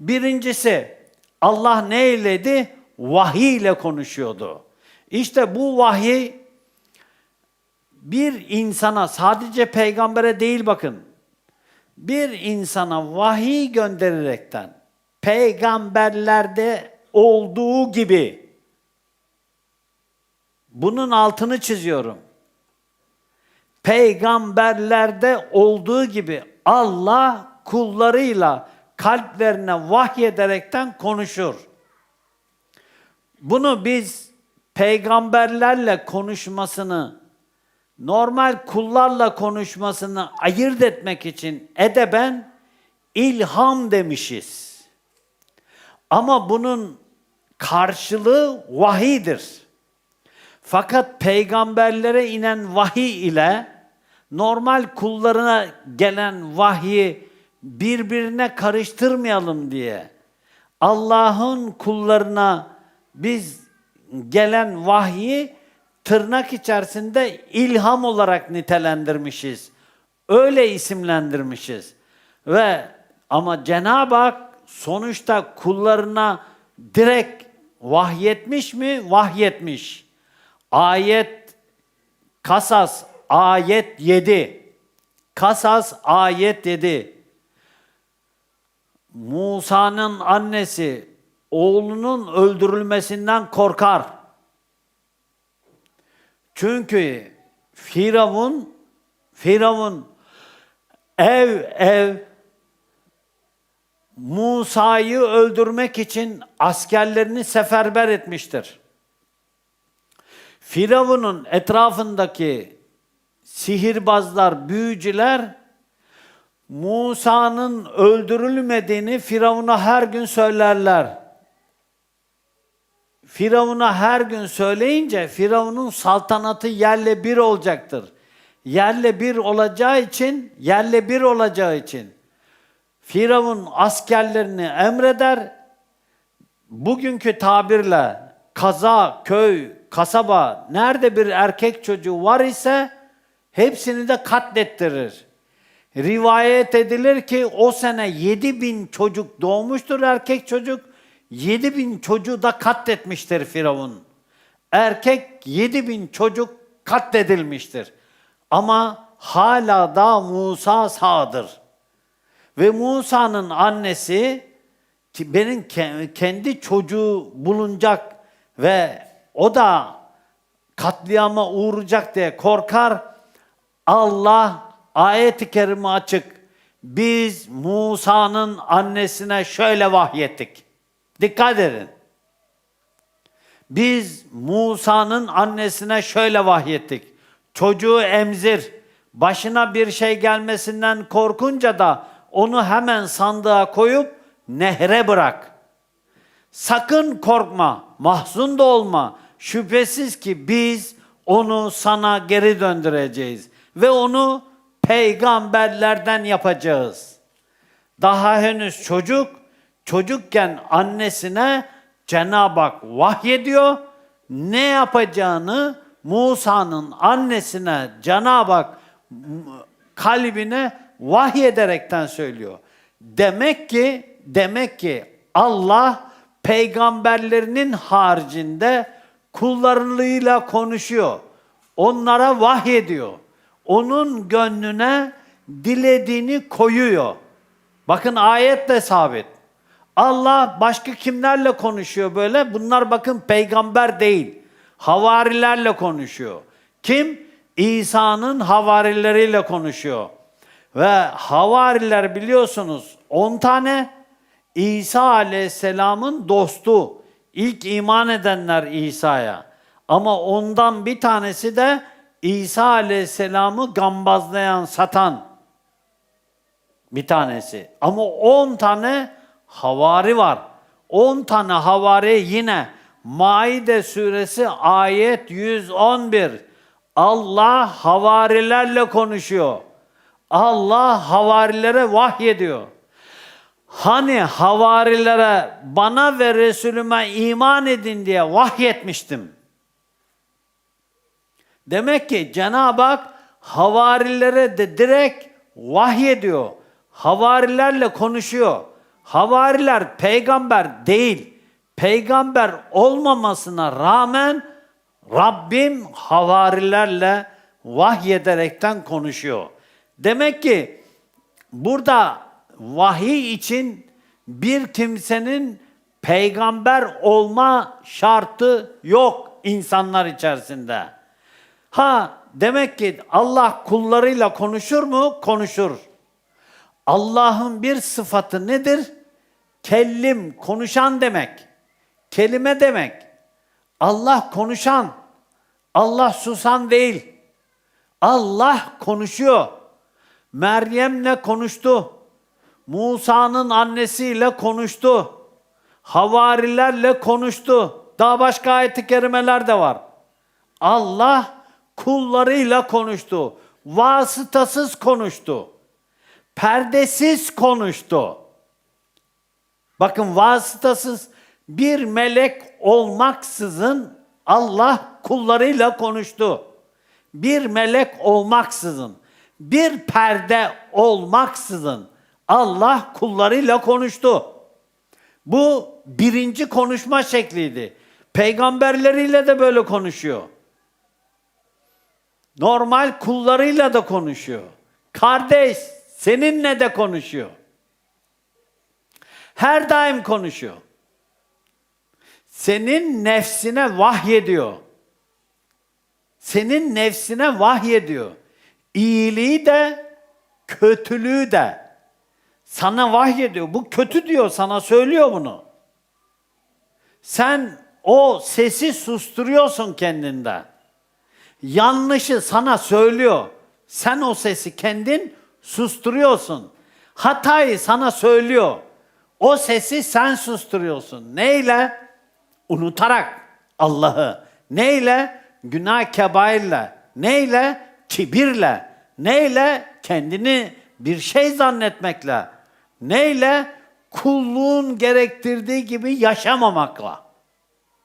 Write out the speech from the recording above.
Birincisi Allah ne eyledi? Vahiy ile konuşuyordu. İşte bu vahiy bir insana sadece peygambere değil bakın. Bir insana vahiy göndererekten peygamberlerde olduğu gibi bunun altını çiziyorum. Peygamberlerde olduğu gibi Allah kullarıyla kalplerine vahyederekten konuşur. Bunu biz peygamberlerle konuşmasını, normal kullarla konuşmasını ayırt etmek için edeben ilham demişiz. Ama bunun karşılığı vahidir. Fakat peygamberlere inen vahiy ile normal kullarına gelen vahyi birbirine karıştırmayalım diye Allah'ın kullarına biz gelen vahyi tırnak içerisinde ilham olarak nitelendirmişiz. Öyle isimlendirmişiz. Ve ama Cenab-ı Hak sonuçta kullarına direkt vahyetmiş mi? Vahyetmiş. Ayet Kasas ayet 7. Kasas ayet 7. Musa'nın annesi oğlunun öldürülmesinden korkar. Çünkü Firavun Firavun ev ev Musa'yı öldürmek için askerlerini seferber etmiştir. Firavun'un etrafındaki sihirbazlar, büyücüler Musa'nın öldürülmediğini Firavun'a her gün söylerler. Firavun'a her gün söyleyince Firavun'un saltanatı yerle bir olacaktır. Yerle bir olacağı için, yerle bir olacağı için Firavun askerlerini emreder. Bugünkü tabirle kaza, köy, kasaba nerede bir erkek çocuğu var ise hepsini de katlettirir. Rivayet edilir ki o sene 7 bin çocuk doğmuştur erkek çocuk. 7 bin çocuğu da katletmiştir Firavun. Erkek 7 bin çocuk katledilmiştir. Ama hala da Musa sağdır. Ve Musa'nın annesi benim ke- kendi çocuğu bulunacak ve o da katliama uğrayacak diye korkar. Allah ayet-i kerime açık. Biz Musa'nın annesine şöyle vahyettik. Dikkat edin. Biz Musa'nın annesine şöyle vahyettik. Çocuğu emzir. Başına bir şey gelmesinden korkunca da onu hemen sandığa koyup nehre bırak. Sakın korkma, mahzun da olma. Şüphesiz ki biz onu sana geri döndüreceğiz ve onu peygamberlerden yapacağız. Daha henüz çocuk, çocukken annesine Cenab-ı Hak vahyediyor. Ne yapacağını Musa'nın annesine Cenab-ı Hak kalbine vahyederekten söylüyor. Demek ki demek ki Allah peygamberlerinin haricinde kullarıyla konuşuyor. Onlara vahyediyor. Onun gönlüne dilediğini koyuyor. Bakın ayet de sabit. Allah başka kimlerle konuşuyor böyle? Bunlar bakın peygamber değil. Havarilerle konuşuyor. Kim? İsa'nın havarileriyle konuşuyor. Ve havariler biliyorsunuz 10 tane İsa Aleyhisselam'ın dostu. İlk iman edenler İsa'ya. Ama ondan bir tanesi de İsa Aleyhisselam'ı gambazlayan, satan bir tanesi. Ama 10 tane havari var. 10 tane havari yine Maide suresi ayet 111. Allah havarilerle konuşuyor. Allah havarilere vahyediyor. Hani havarilere bana ve Resulüme iman edin diye vahyetmiştim. Demek ki Cenab-ı Hak havarilere de direkt vahyediyor. Havarilerle konuşuyor. Havariler peygamber değil. Peygamber olmamasına rağmen Rabbim havarilerle vahyederekten konuşuyor. Demek ki burada vahiy için bir kimsenin peygamber olma şartı yok insanlar içerisinde. Ha demek ki Allah kullarıyla konuşur mu? Konuşur. Allah'ın bir sıfatı nedir? Kellim, konuşan demek. Kelime demek. Allah konuşan. Allah susan değil. Allah konuşuyor. Meryem'le konuştu. Musa'nın annesiyle konuştu. Havarilerle konuştu. Daha başka ayet-i kerimeler de var. Allah kullarıyla konuştu. Vasıtasız konuştu. Perdesiz konuştu. Bakın vasıtasız bir melek olmaksızın Allah kullarıyla konuştu. Bir melek olmaksızın, bir perde olmaksızın Allah kullarıyla konuştu. Bu birinci konuşma şekliydi. Peygamberleriyle de böyle konuşuyor. Normal kullarıyla da konuşuyor. Kardeş seninle de konuşuyor. Her daim konuşuyor. Senin nefsine vahyediyor. Senin nefsine vahyediyor. İyiliği de kötülüğü de sana vahyediyor. Bu kötü diyor sana söylüyor bunu. Sen o sesi susturuyorsun kendinde. Yanlışı sana söylüyor. Sen o sesi kendin susturuyorsun. Hatayı sana söylüyor. O sesi sen susturuyorsun. Neyle? Unutarak Allah'ı. Neyle? Günah kebairle. Neyle? Kibirle. Neyle? Kendini bir şey zannetmekle. Neyle? Kulluğun gerektirdiği gibi yaşamamakla.